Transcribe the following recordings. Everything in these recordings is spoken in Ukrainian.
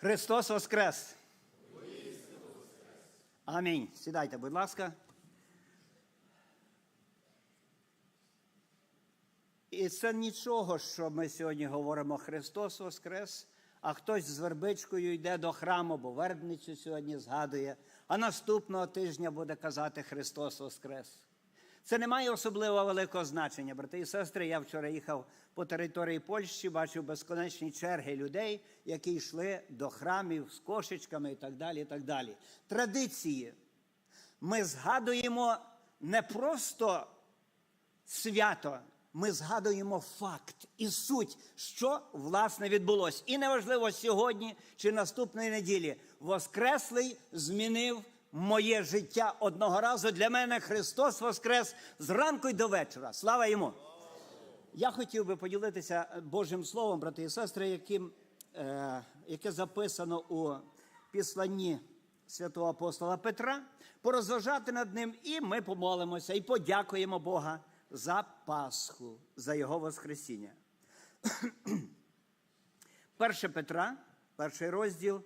Христос Воскрес! Амінь. Сідайте, будь ласка. І це нічого, що ми сьогодні говоримо Христос Воскрес, а хтось з вербичкою йде до храму, бо вербницю сьогодні згадує, а наступного тижня буде казати Христос Воскрес. Це не має особливо великого значення, брати і сестри. Я вчора їхав по території Польщі, бачив безконечні черги людей, які йшли до храмів з кошечками і так далі. і так далі. Традиції. Ми згадуємо не просто свято, ми згадуємо факт і суть, що власне відбулося. І неважливо сьогодні чи наступної неділі. Воскреслий змінив моє життя одного разу. Для мене Христос Воскрес зранку й до вечора. Слава йому! Я хотів би поділитися Божим Словом, брати і сестри, яким, е, яке записано у післанні святого апостола Петра, порозважати над ним, і ми помолимося і подякуємо Бога за Пасху, за Його Воскресіння. Перше Петра, перший розділ,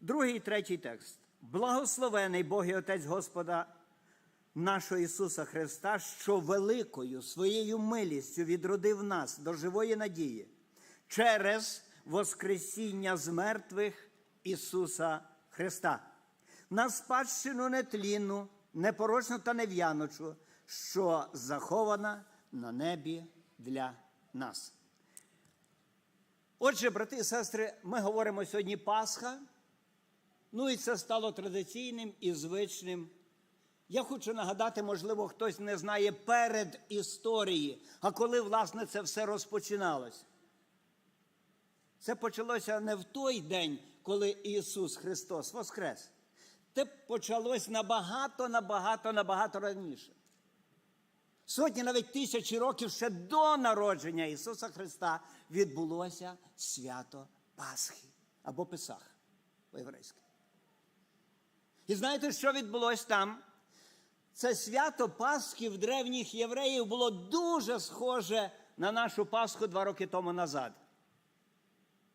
другий і третій текст. Благословений Бог і Отець Господа нашого Ісуса Христа, що великою своєю милістю відродив нас до живої надії через Воскресіння з мертвих Ісуса Христа, на спадщину нетлінну, непорочну та нев'яночу, що захована на небі для нас. Отже, брати і сестри, ми говоримо сьогодні Пасха. Ну і це стало традиційним і звичним. Я хочу нагадати, можливо, хтось не знає перед історії, а коли, власне, це все розпочиналось. Це почалося не в той день, коли Ісус Христос Воскрес. Це почалось набагато, набагато, набагато раніше. Сотні навіть тисячі років ще до народження Ісуса Христа відбулося свято Пасхи або Песах по-єврейськи. І знаєте, що відбулося там? Це свято Пасхи в древніх євреїв було дуже схоже на нашу Пасху два роки тому назад.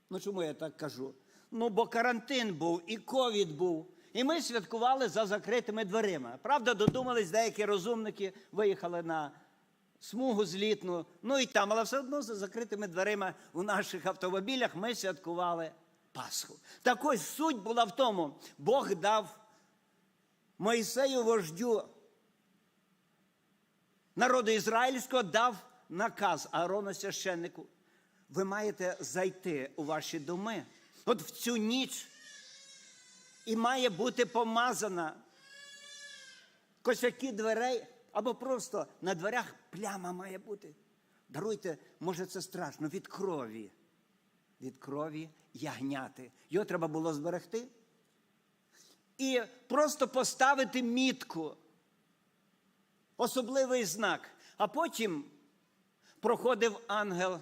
Ну, чому я так кажу? Ну, бо карантин був і ковід був. І ми святкували за закритими дверима. Правда, додумались, деякі розумники виїхали на смугу злітну. Ну і там, але все одно за закритими дверима у наших автомобілях ми святкували Пасху. Так ось суть була в тому, Бог дав Моїсею вождю народу ізраїльського дав наказ Аарону священнику. Ви маєте зайти у ваші доми от в цю ніч, і має бути помазана косяки дверей, або просто на дверях пляма має бути. Даруйте, може, це страшно, від крові. Від крові ягняти. Його треба було зберегти. І просто поставити мітку, особливий знак. А потім проходив ангел,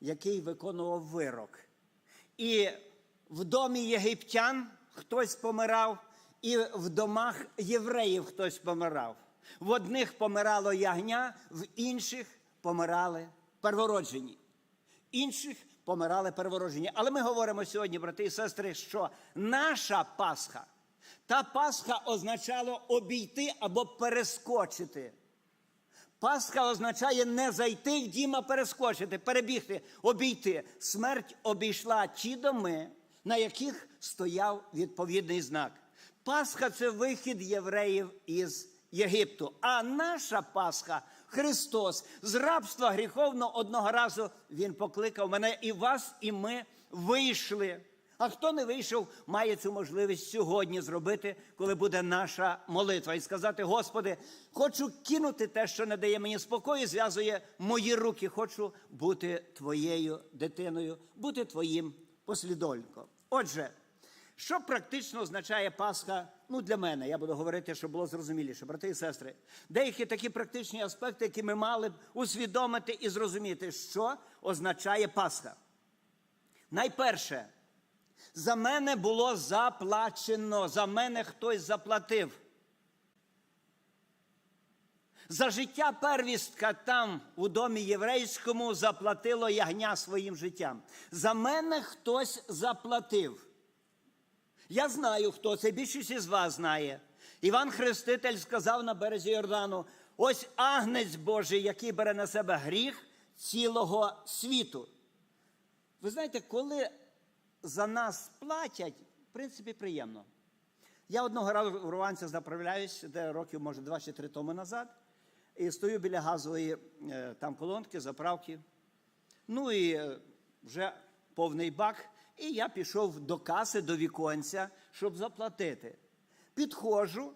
який виконував вирок. І в домі єгиптян хтось помирав, і в домах євреїв хтось помирав. В одних помирало ягня, в інших помирали первороджені. Інших помирали первороджені. Але ми говоримо сьогодні, брати і сестри, що наша Пасха, та Пасха означало обійти або перескочити. Пасха означає не зайти в дім, а перескочити, перебігти, обійти. Смерть обійшла ті доми, на яких стояв відповідний знак. Пасха це вихід євреїв із Єгипту. А наша Пасха Христос з рабства гріховного одного разу Він покликав мене і вас, і ми вийшли. А хто не вийшов, має цю можливість сьогодні зробити, коли буде наша молитва, і сказати: Господи, хочу кинути те, що не дає мені спокою, зв'язує мої руки. Хочу бути твоєю дитиною, бути твоїм послідовником. Отже, що практично означає Пасха? Ну, для мене, я буду говорити, щоб було зрозуміліше, брати і сестри. Деякі такі практичні аспекти, які ми мали б усвідомити і зрозуміти, що означає Пасха. Найперше, за мене було заплачено, за мене хтось заплатив. За життя первістка там, у домі єврейському, заплатило ягня своїм життям. За мене хтось заплатив. Я знаю, хто це. Більшість із вас знає. Іван Хреститель сказав на березі Йордану: ось агнець Божий, який бере на себе гріх цілого світу. Ви знаєте, коли за нас платять, в принципі, приємно. Я одного разу в Руанці заправляюсь, де років, може, два чи три тому назад, і стою біля газової е, там колонки, заправки. Ну і е, вже повний бак. І я пішов до каси, до віконця, щоб заплатити. Підходжу,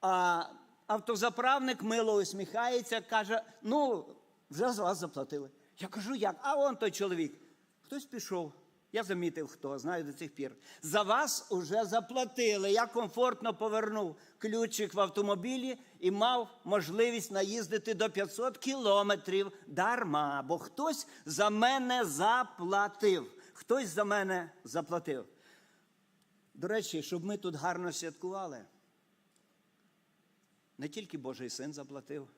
а автозаправник мило усміхається, каже: ну, вже з вас заплатили. Я кажу, як? А он той чоловік. Хтось пішов. Я замітив, хто, знаю до цих пір. За вас уже заплатили. Я комфортно повернув ключик в автомобілі і мав можливість наїздити до 500 кілометрів дарма, бо хтось за мене заплатив. Хтось за мене заплатив. До речі, щоб ми тут гарно святкували, не тільки Божий син заплатив,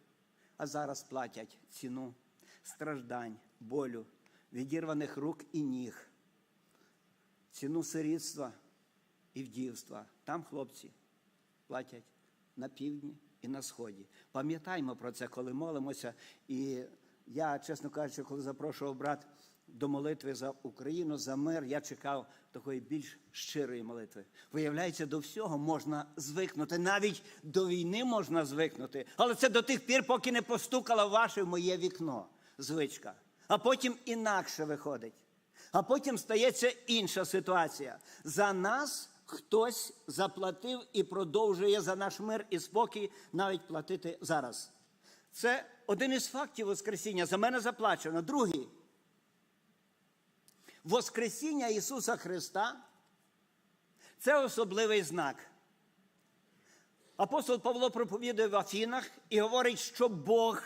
а зараз платять ціну страждань, болю, відірваних рук і ніг, ціну сирітства і вдівства. Там хлопці платять на півдні і на сході. Пам'ятаймо про це, коли молимося. І я, чесно кажучи, коли запрошував брат до молитви за Україну, за мир, я чекав такої більш щирої молитви. Виявляється, до всього можна звикнути. Навіть до війни можна звикнути. Але це до тих пір, поки не постукала в ваше в моє вікно звичка. А потім інакше виходить. А потім стається інша ситуація. За нас хтось заплатив і продовжує за наш мир і спокій навіть платити зараз. Це один із фактів Воскресіння. За мене заплачено. Другий. Воскресіння Ісуса Христа це особливий знак. Апостол Павло проповідує в Афінах і говорить, що Бог,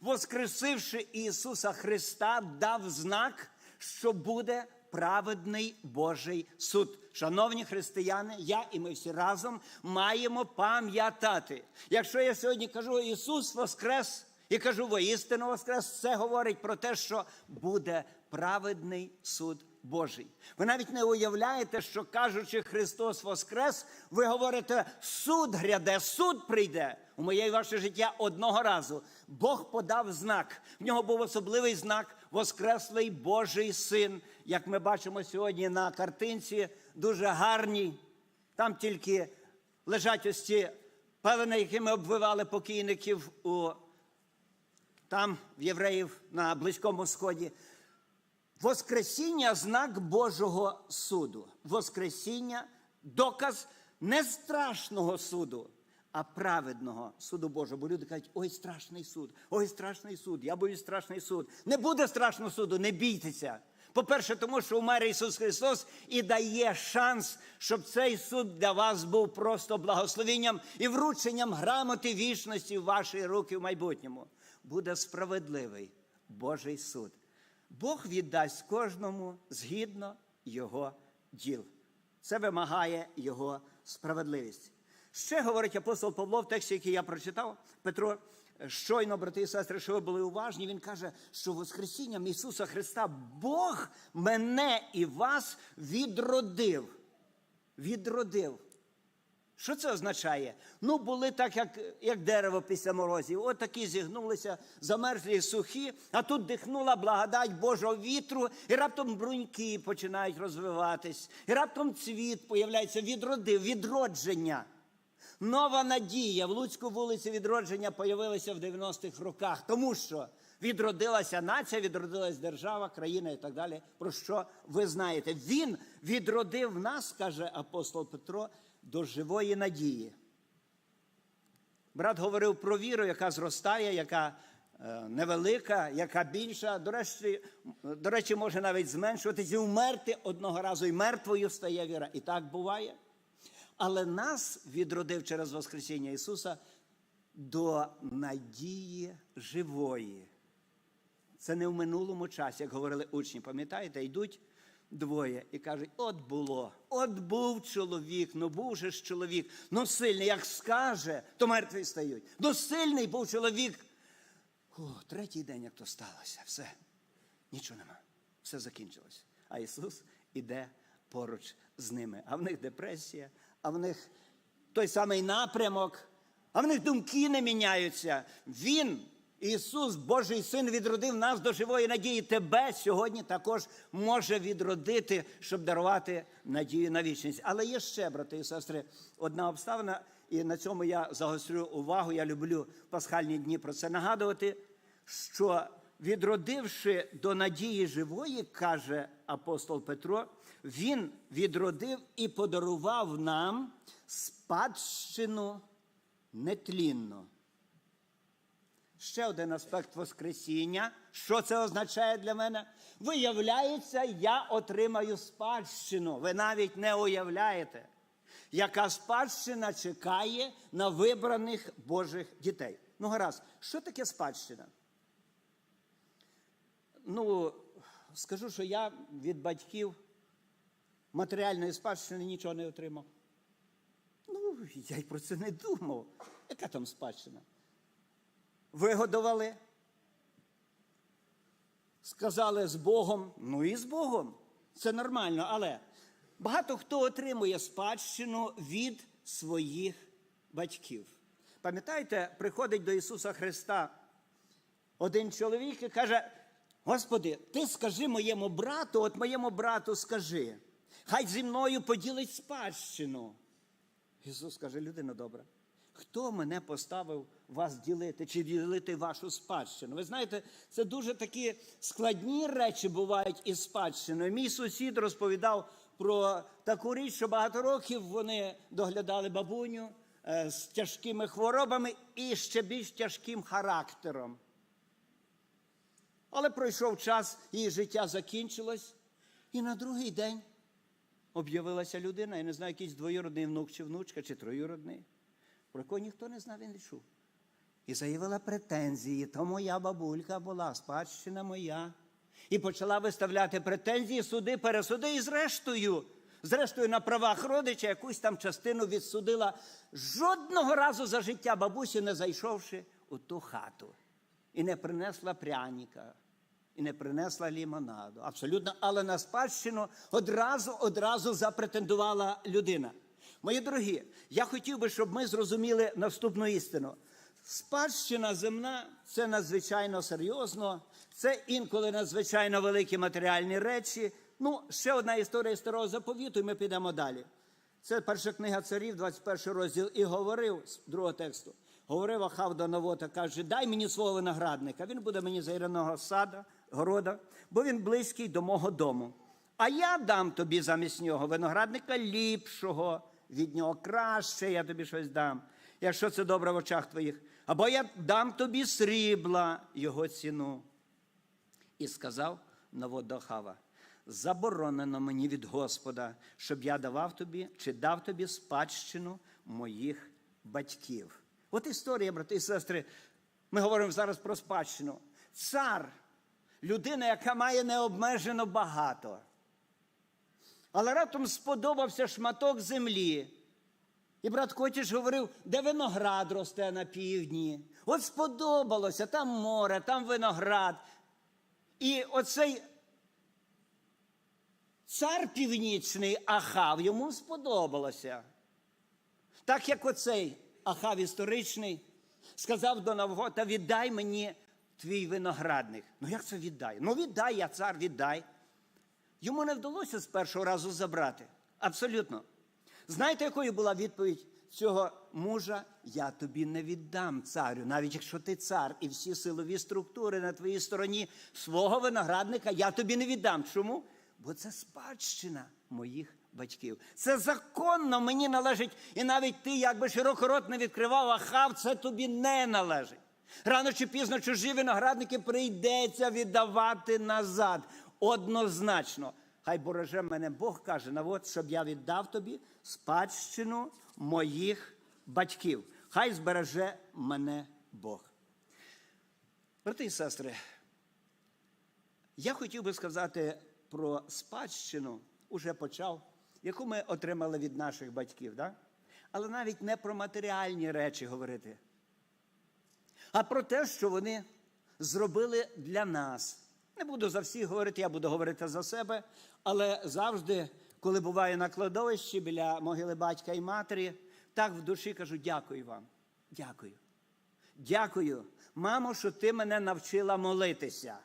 воскресивши Ісуса Христа, дав знак, що буде праведний Божий суд. Шановні християни, я і ми всі разом маємо пам'ятати. Якщо я сьогодні кажу Ісус Воскрес і кажу воістину Воскрес, це говорить про те, що буде праведний суд Божий. Ви навіть не уявляєте, що кажучи Христос Воскрес, ви говорите, суд гряде, суд прийде. У моє і ваше життя одного разу Бог подав знак. В нього був особливий знак Воскреслий Божий син. Як ми бачимо сьогодні на картинці, дуже гарній. Там тільки лежать ось ці пелени, якими обвивали покійників у там в євреїв на Близькому Сході. Воскресіння знак Божого суду. Воскресіння доказ не страшного суду, а праведного суду Божого. Бо люди кажуть, ой, страшний суд, ой, страшний суд, я боюсь страшний суд. Не буде страшного суду, не бійтеся. По-перше, тому що умер Ісус Христос і дає шанс, щоб цей суд для вас був просто благословенням і врученням грамоти вічності в ваші руки в майбутньому. Буде справедливий Божий суд. Бог віддасть кожному згідно його діл. Це вимагає його справедливість. Ще говорить апостол Павло в тексті, який я прочитав, Петро, щойно, брати і сестри, що ви були уважні, він каже, що Воскресінням Ісуса Христа Бог мене і вас відродив. Відродив. Що це означає? Ну, були так, як як дерево після морозів. От такі зігнулися, замерзлі, сухі, а тут дихнула благодать Божого вітру, і раптом бруньки починають розвиватись, і раптом цвіт появляється, відродив, відродження. Нова надія в Луцьку вулиці відродження появилася в 90-х роках, тому що відродилася нація, відродилась держава, країна і так далі. Про що ви знаєте? Він відродив нас, каже апостол Петро, до живої надії. Брат говорив про віру, яка зростає, яка е, невелика, яка більша. До речі, до речі, може навіть зменшуватися і вмерти одного разу, і мертвою стає віра. І так буває. Але нас відродив через Воскресіння Ісуса до надії живої. Це не в минулому часі, як говорили учні, пам'ятаєте, йдуть двоє і кажуть: от було, от був чоловік, ну був же ж чоловік, ну сильний, як скаже, то мертві стають. Ну сильний був чоловік. О, третій день, як то сталося, все, нічого нема, все закінчилось. А Ісус іде поруч з ними. А в них депресія, а в них той самий напрямок, а в них думки не міняються. Він, Ісус, Божий Син, відродив нас до живої надії. Тебе сьогодні також може відродити, щоб дарувати надію на вічність. Але є ще, брати і сестри, одна обставина, і на цьому я загострю увагу. Я люблю пасхальні дні про це нагадувати, що відродивши до надії живої, каже апостол Петро, він відродив і подарував нам спадщину нетлінну. Ще один аспект Воскресіння. Що це означає для мене? Виявляється, я отримаю спадщину. Ви навіть не уявляєте, яка спадщина чекає на вибраних Божих дітей. Ну, гаразд, що таке спадщина? Ну, скажу, що я від батьків матеріальної спадщини нічого не отримав. Ну, я й про це не думав. Яка там спадщина? Вигодували, сказали з Богом, ну і з Богом. Це нормально, але багато хто отримує спадщину від своїх батьків. Пам'ятаєте, приходить до Ісуса Христа один чоловік і каже: Господи, ти скажи моєму брату, от моєму брату скажи, хай зі мною поділить спадщину. Ісус каже, людина добра. Хто мене поставив вас ділити чи ділити вашу спадщину? Ви знаєте, це дуже такі складні речі бувають із спадщиною. Мій сусід розповідав про таку річ, що багато років вони доглядали бабуню е, з тяжкими хворобами і ще більш тяжким характером. Але пройшов час, її життя закінчилось, і на другий день об'явилася людина, я не знаю, якийсь двоюродний внук чи внучка, чи троюродний, про якого ніхто не знав і не чув. І заявила претензії, то моя бабулька була, спадщина моя. І почала виставляти претензії, суди, пересуди, і зрештою, зрештою, на правах родича якусь там частину відсудила, жодного разу за життя бабусі не зайшовши у ту хату. І не принесла пряніка, і не принесла лімонаду. Абсолютно, але на спадщину одразу одразу запретендувала людина. Мої дорогі, я хотів би, щоб ми зрозуміли наступну істину. Спадщина земна це надзвичайно серйозно, це інколи надзвичайно великі матеріальні речі. Ну, ще одна історія старого заповіту, і ми підемо далі. Це перша книга царів, 21 розділ, і говорив з другого тексту. Говорив Ахав до Навота, каже: дай мені свого виноградника. Він буде мені зайраного сада, города, бо він близький до мого дому. А я дам тобі замість нього виноградника ліпшого, від нього краще, я тобі щось дам, якщо це добре в очах твоїх. Або я дам тобі срібла його ціну. І сказав Навод до Ахава, заборонено мені від Господа, щоб я давав тобі чи дав тобі спадщину моїх батьків. От історія, брати і сестри. Ми говоримо зараз про спадщину. Цар, людина, яка має необмежено багато. Але раптом сподобався шматок землі. І брат Котіш говорив, де виноград росте на півдні. От сподобалося, там море, там виноград. І оцей цар північний Ахав йому сподобалося. Так як оцей Ахав історичний сказав до Навгота, віддай мені твій виноградник. Ну як це віддай? Ну віддай, я цар, віддай. Йому не вдалося з першого разу забрати. Абсолютно. Знаєте, якою була відповідь цього мужа? Я тобі не віддам царю, навіть якщо ти цар і всі силові структури на твоїй стороні свого виноградника, я тобі не віддам. Чому? Бо це спадщина моїх батьків. Це законно мені належить. І навіть ти, якби широко рот не відкривав, ахав, це тобі не належить. Рано чи пізно чужі виноградники прийдеться віддавати назад. Однозначно. Хай береже мене Бог каже, на от, щоб я віддав тобі спадщину моїх батьків. Хай збереже мене Бог. Брати і сестри, я хотів би сказати про спадщину уже почав, яку ми отримали від наших батьків, да? але навіть не про матеріальні речі говорити, а про те, що вони зробили для нас. Не буду за всіх говорити, я буду говорити за себе, але завжди, коли буваю на кладовищі біля могили батька і матері, так в душі кажу: дякую вам. Дякую. Дякую, мамо, що ти мене навчила молитися.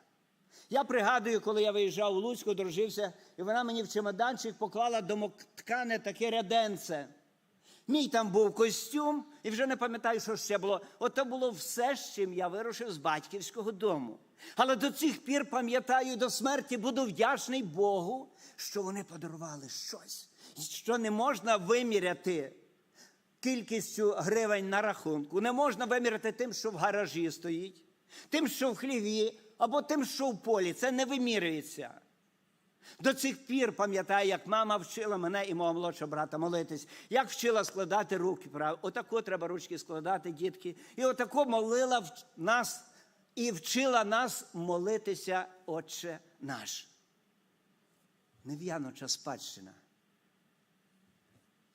Я пригадую, коли я виїжджав у Луцьку, дружився, і вона мені в чемоданчик поклала домоткане таке ряденце. Мій там був костюм, і вже не пам'ятаю, що ще було. Ото було все, з чим я вирушив з батьківського дому. Але до цих пір пам'ятаю до смерті буду вдячний Богу, що вони подарували щось, що не можна виміряти кількістю гривень на рахунку. Не можна виміряти тим, що в гаражі стоїть, тим, що в хліві, або тим, що в полі. Це не вимірюється. До цих пір пам'ятаю, як мама вчила мене і мого молодшого брата молитись, як вчила складати руки. Отако треба ручки складати, дітки. І отако молила нас і вчила нас молитися, Отче наш. Нев'яноча спадщина.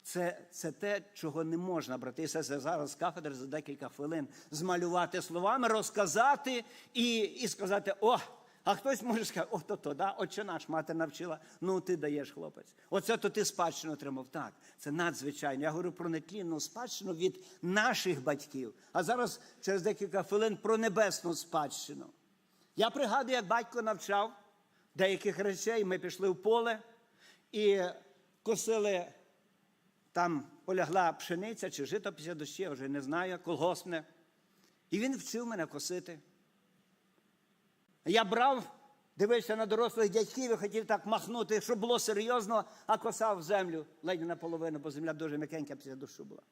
Це, це те, чого не можна, брати і сестри, зараз з кафедри за декілька хвилин змалювати словами, розказати і, і сказати: о, а хтось може сказати, о, то то, да, отче наш мати навчила, ну ти даєш хлопець. Оце то ти спадщину отримав. Так, це надзвичайно. Я говорю про нетлінну спадщину від наших батьків. А зараз через декілька хвилин про небесну спадщину. Я пригадую, як батько навчав деяких речей. Ми пішли в поле і косили там полягла пшениця чи жито після дощу, я вже не знаю, колгоспне. І він вчив мене косити. Я брав, дивився на дорослих дядьків і хотів так махнути, щоб було серйозно, а косав землю ледь наполовину, бо земля дуже м'якенька після дощу була.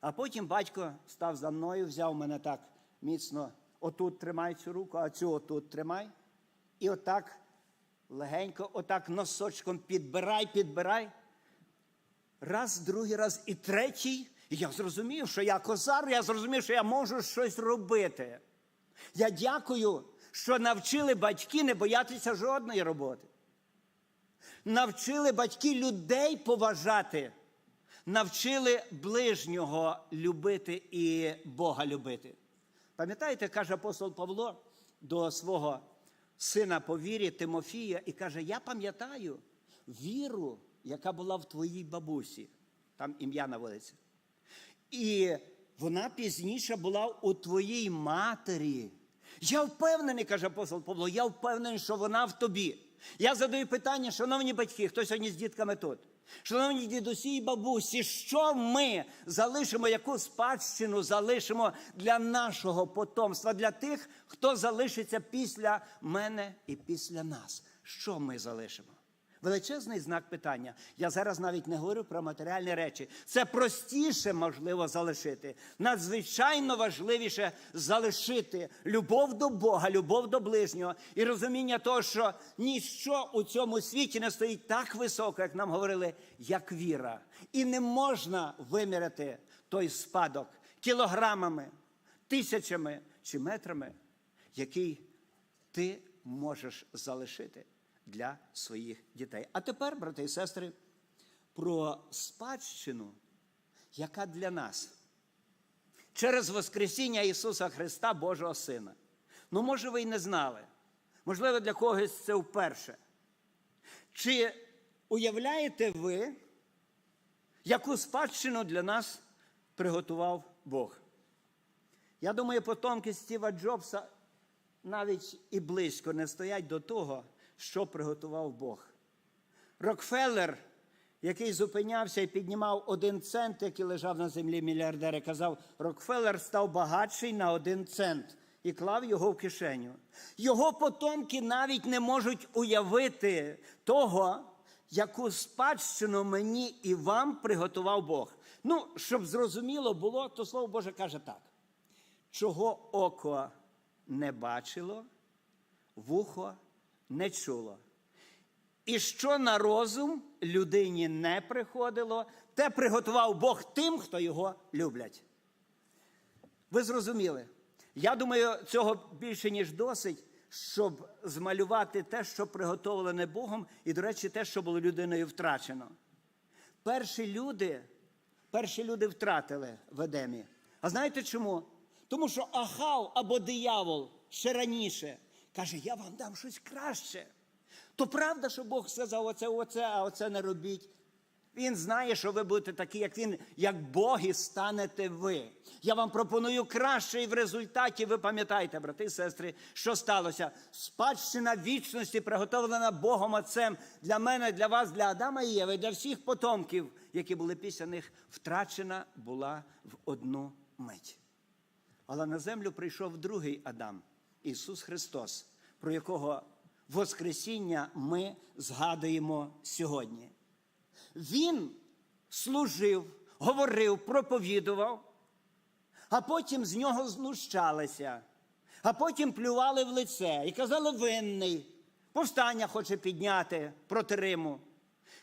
А потім батько став за мною, взяв мене так міцно, отут тримай цю руку, а цю отут тримай. І отак легенько, отак носочком підбирай, підбирай. Раз, другий раз і третій. І я зрозумів, що я козар, я зрозумів, що я можу щось робити. Я дякую, що навчили батьки не боятися жодної роботи. Навчили батьки людей поважати, навчили ближнього любити і Бога любити. Пам'ятаєте, каже апостол Павло до свого сина по вірі Тимофія і каже: Я пам'ятаю віру, яка була в твоїй бабусі. Там ім'я наводиться. І вона пізніше була у твоїй матері. Я впевнений, каже апостол Павло, я впевнений, що вона в тобі. Я задаю питання, шановні батьки, хто сьогодні з дітками тут? Шановні дідусі і бабусі, що ми залишимо, яку спадщину залишимо для нашого потомства, для тих, хто залишиться після мене і після нас? Що ми залишимо? Величезний знак питання. Я зараз навіть не говорю про матеріальні речі. Це простіше можливо залишити. Надзвичайно важливіше залишити любов до Бога, любов до ближнього і розуміння того, що ніщо у цьому світі не стоїть так високо, як нам говорили, як віра. І не можна виміряти той спадок кілограмами, тисячами чи метрами, який ти можеш залишити для своїх дітей. А тепер, брати і сестри, про спадщину, яка для нас через Воскресіння Ісуса Христа, Божого Сина. Ну, може, ви й не знали. Можливо, для когось це вперше. Чи уявляєте ви, яку спадщину для нас приготував Бог? Я думаю, потомки Стіва Джобса навіть і близько не стоять до того, що приготував Бог. Рокфеллер, який зупинявся і піднімав один цент, який лежав на землі мільярдери, казав, Рокфеллер став багатший на один цент і клав його в кишеню. Його потомки навіть не можуть уявити того, яку спадщину мені і вам приготував Бог. Ну, щоб зрозуміло було, то слово Боже каже так: чого око не бачило, вухо не чуло. І що на розум людині не приходило, те приготував Бог тим, хто його люблять. Ви зрозуміли? Я думаю, цього більше, ніж досить. щоб змалювати те, що приготовлене Богом, і, до речі, те, що було людиною втрачено. Перші люди, перші люди втратили в Едемі. А знаєте чому? Тому що Ахав або диявол ще раніше каже: Я вам дам щось краще. То правда, що Бог сказав оце, оце, а оце не робіть. Він знає, що ви будете такі, як він, як боги станете ви. Я вам пропоную краще, і в результаті ви пам'ятаєте, брати і сестри, що сталося. Спадщина вічності, приготовлена Богом Отцем для мене, для вас, для Адама і Єви, для всіх потомків, які були після них, втрачена була в одну мить. Але на землю прийшов другий Адам, Ісус Христос, про якого Воскресіння ми згадуємо сьогодні. Він служив, говорив, проповідував, а потім з нього знущалися, а потім плювали в лице і казали винний, повстання хоче підняти проти Риму.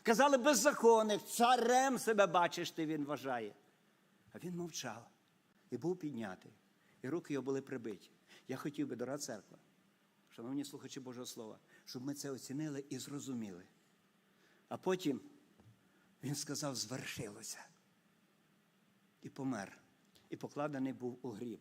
Казали беззаконник, царем себе бачиш, ти він вважає. А він мовчав і був піднятий, і руки його були прибиті. Я хотів би, дорога церква, шановні слухачі Божого Слова, щоб ми це оцінили і зрозуміли. А потім він сказав, звершилося. І помер. І покладений був у гріб.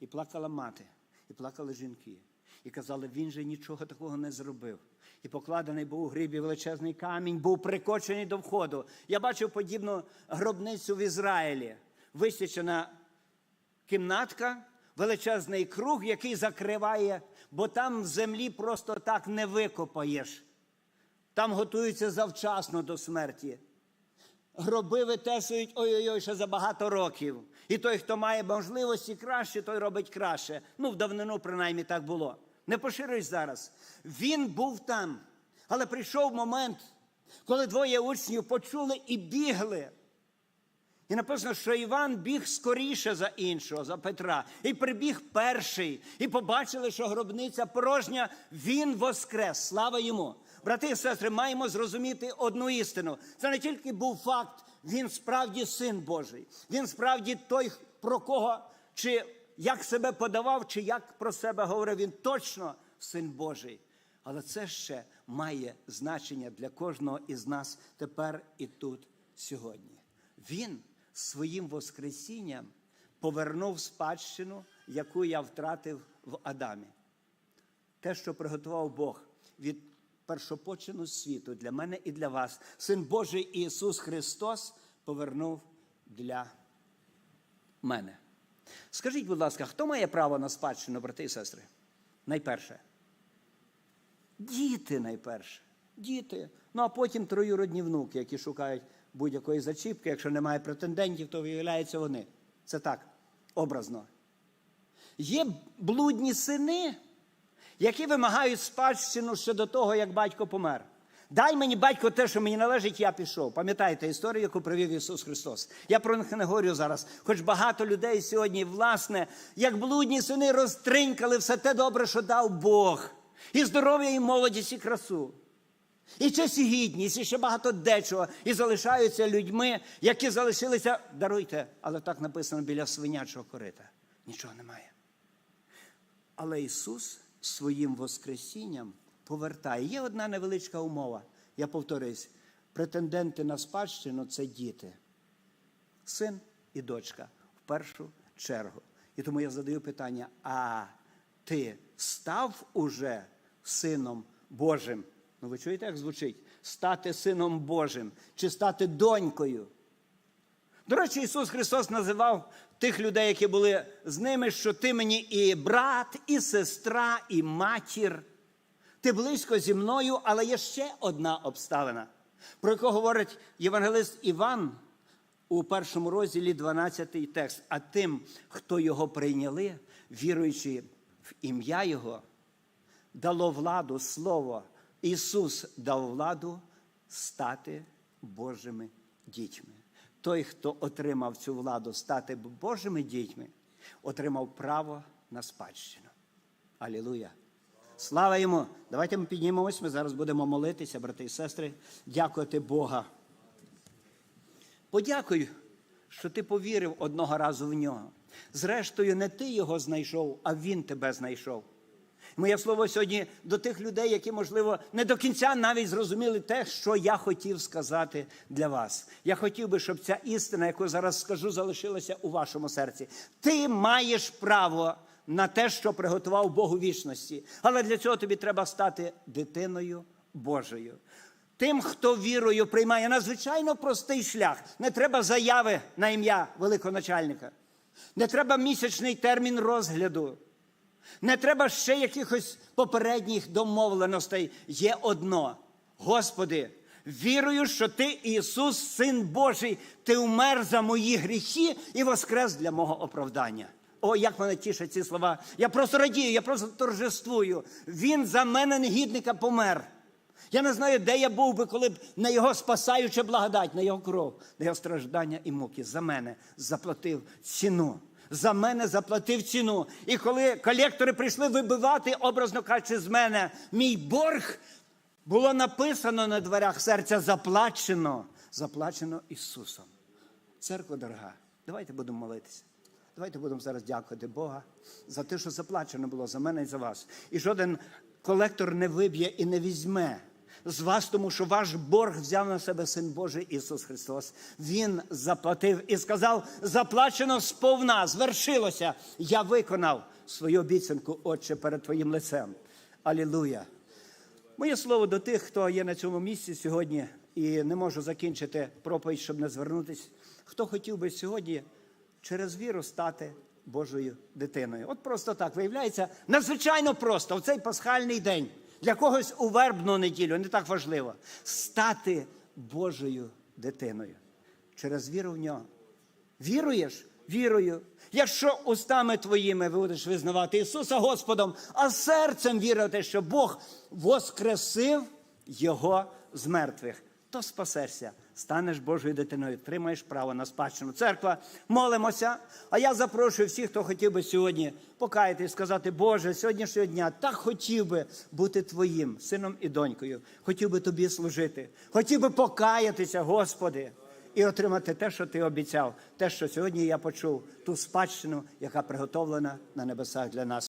І плакала мати, і плакали жінки. І казали, він же нічого такого не зробив. І покладений був у грібі величезний камінь, був прикочений до входу. Я бачив подібну гробницю в Ізраїлі. Висічена кімнатка, величезний круг, який закриває, бо там в землі просто так не викопаєш. Там готуються завчасно до смерті. Гроби витесують ой-ой-ой ще за багато років. І той, хто має можливості краще, той робить краще. Ну, в давнину, принаймні, так було. Не поширюсь зараз. Він був там. Але прийшов момент, коли двоє учнів почули і бігли. І написано, що Іван біг скоріше за іншого, за Петра, і прибіг перший, і побачили, що гробниця порожня, він воскрес. Слава йому. Брати і сестри, маємо зрозуміти одну істину. Це не тільки був факт, він справді син Божий. Він справді той, про кого чи як себе подавав, чи як про себе говорив. Він точно син Божий. Але це ще має значення для кожного із нас тепер і тут сьогодні. Він своїм Воскресінням повернув спадщину, яку я втратив в Адамі. Те, що приготував Бог від першопочину світу для мене і для вас, Син Божий Ісус Христос повернув для мене. Скажіть, будь ласка, хто має право на спадщину, брати і сестри? Найперше. Діти найперше. Діти. Ну а потім троюродні внуки, які шукають будь-якої зачіпки. Якщо немає претендентів, то виявляються вони. Це так, образно. Є блудні сини, які вимагають спадщину ще до того, як батько помер. Дай мені батько те, що мені належить, я пішов. Пам'ятаєте історію, яку привів Ісус Христос? Я про них не говорю зараз. Хоч багато людей сьогодні, власне, як блудні сини розтринькали все те добре, що дав Бог. І здоров'я, і молодість, і красу. І честь, і гідність, і ще багато дечого. І залишаються людьми, які залишилися, даруйте, але так написано біля свинячого корита. Нічого немає. Але Ісус своїм Воскресінням повертає. Є одна невеличка умова. Я повторюсь: претенденти на спадщину це діти, син і дочка в першу чергу. І тому я задаю питання: а ти став уже сином Божим? Ну, ви чуєте, як звучить? Стати сином Божим чи стати донькою? До речі, Ісус Христос називав тих людей, які були з ними, що ти мені і брат, і сестра, і матір. Ти близько зі мною, але є ще одна обставина, про яку говорить євангелист Іван у першому розділі 12 текст. А тим, хто його прийняли, віруючи в ім'я Його, дало владу слово. Ісус дав владу стати Божими дітьми. Той, хто отримав цю владу стати Божими дітьми, отримав право на спадщину. Алілуя! Слава йому! Давайте ми піднімемось, ми зараз будемо молитися, брати і сестри, дякувати Бога. Подякуй, що ти повірив одного разу в нього. Зрештою, не ти його знайшов, а він тебе знайшов. Моє слово сьогодні до тих людей, які, можливо, не до кінця навіть зрозуміли те, що я хотів сказати для вас. Я хотів би, щоб ця істина, яку зараз скажу, залишилася у вашому серці. Ти маєш право на те, що приготував Бог у вічності. Але для цього тобі треба стати дитиною Божою. Тим, хто вірою приймає надзвичайно простий шлях. Не треба заяви на ім'я великого начальника. Не треба місячний термін розгляду. Не треба ще якихось попередніх домовленостей. Є одно. Господи, вірую, що Ти, Ісус, Син Божий, Ти умер за мої гріхи і воскрес для мого оправдання. О, як мене тішать ці слова. Я просто радію, я просто торжествую. Він за мене негідника помер. Я не знаю, де я був би, коли б на його спасаюча благодать, на його кров, на його страждання і муки за мене заплатив ціну. За мене заплатив ціну. І коли колектори прийшли вибивати, образно кажучи, з мене мій борг, було написано на дверях серця заплачено, заплачено Ісусом. Церква дорога, давайте будемо молитися. Давайте будемо зараз дякувати Бога за те, що заплачено було за мене і за вас. І жоден колектор не виб'є і не візьме з вас, тому що ваш борг взяв на себе Син Божий Ісус Христос. Він заплатив і сказав: заплачено сповна, звершилося. Я виконав свою обіцянку, Отче, перед Твоїм лицем. Алілуя! Моє слово до тих, хто є на цьому місці сьогодні і не можу закінчити проповідь, щоб не звернутися. Хто хотів би сьогодні через віру стати Божою дитиною? От просто так виявляється надзвичайно просто в цей пасхальний день. Для когось у вербну неділю, не так важливо, стати Божою дитиною через віру в нього. Віруєш? Вірую. Якщо устами твоїми будеш визнавати Ісуса Господом, а серцем вірити, що Бог воскресив Його з мертвих, то спасешся, станеш Божою дитиною, тримаєш право на спадщину. Церква, молимося. А я запрошую всіх, хто хотів би сьогодні покаятись, сказати, Боже, сьогоднішнього дня так хотів би бути твоїм сином і донькою. Хотів би тобі служити, хотів би покаятися, Господи і отримати те, що ти обіцяв, те, що сьогодні я почув, ту спадщину, яка приготовлена на небесах для нас.